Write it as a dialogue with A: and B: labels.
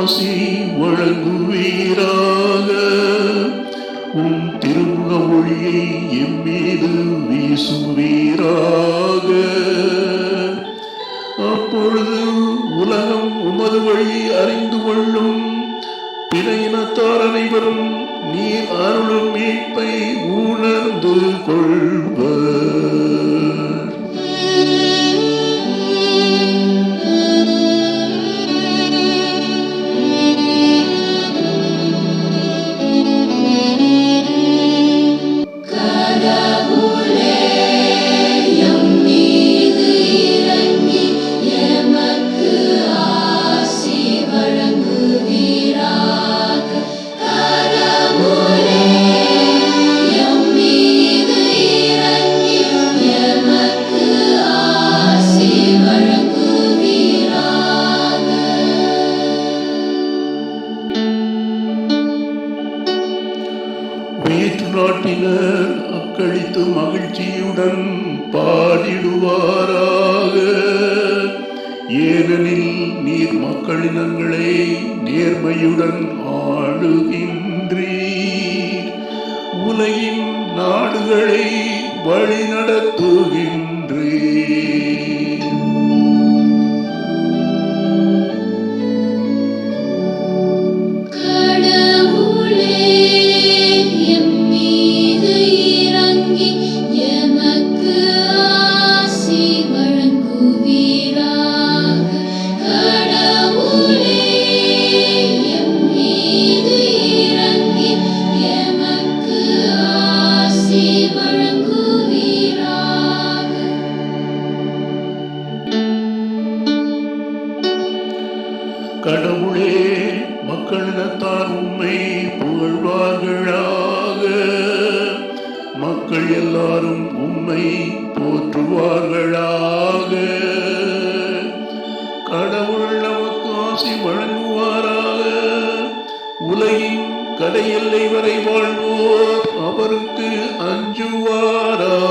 A: ஆசி வழங்குவீராக.
B: உம் திருமுக மொழியை எம்மீது வீசுவீராக. அப்பொழுது உலகம் உமது வழி அறிந்து கொள்ளும். பிற இனத்தார் அனைவரும் நீர் அருளும் மீட்பை உணர்ந்து
A: கொள்.
B: வேற்று நாட்டினர் அக்களித்து மகிழ்ச்சியுடன் பாடிடுவாராக. ஏனெனில் நீர் மக்களினங்களை நேர்மையுடன் ஆளுகின்றீர். உலகின் நாடுகளை வழிநடத்துகின்றீர்.
A: கடவுளே
B: மக்களிடத்தார் உண்மை புகழ்வார்களாக. மக்கள் எல்லாரும் உண்மை போற்றுவார்களாக. கடவுள் நமக்கு ஆசை வழங்குவாராக. உலகின் கரை வரை வாழ்வோர் அவருக்கு
C: அஞ்சுவாரா?